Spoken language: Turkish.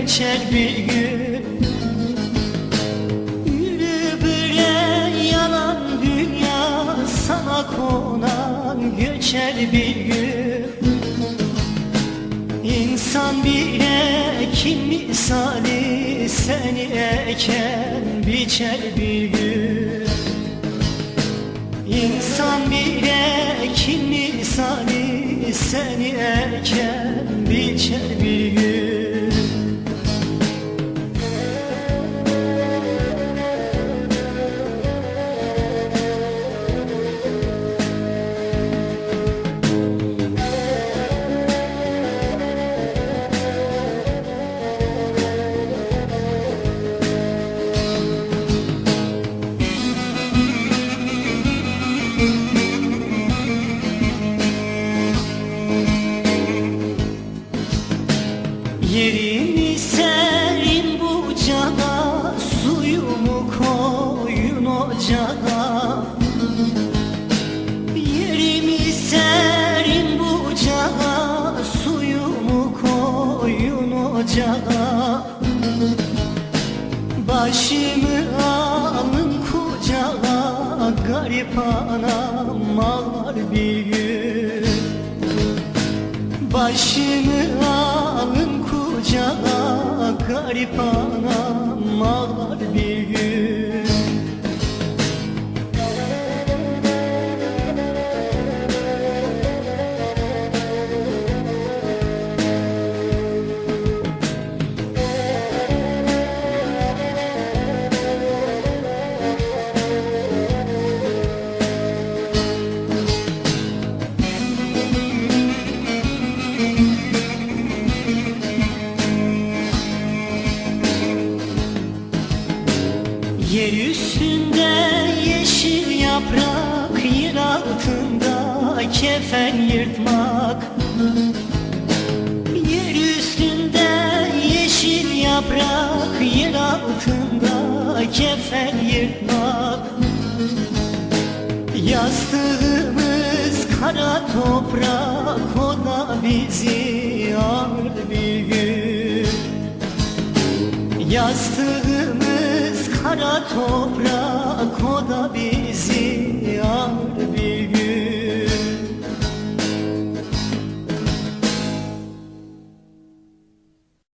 geçer bir gün. Yürü bre yalan dünya sana konan göçer bir gün. İnsan bir ekin misali seni eken biçer bir gün. İnsan bir ekin misali seni eken biçer bir gün Yerimi serin bu cana Suyumu koyun ocağa Yerimi serin bu cana Suyumu koyun ocağa Başımı alın kucağa Garip anam ağlar bir gün. Başımı alın kucağa Garip anam ağlar bir gün Yer üstünde yeşil yaprak Yer altında kefen yırtmak. Yer üstünde yeşil yaprak Yer altında kefen yırtmak. Yastığımız kara toprak O da bizi ağır bir gün. Yastığımız kara toprak o da bizi yar bir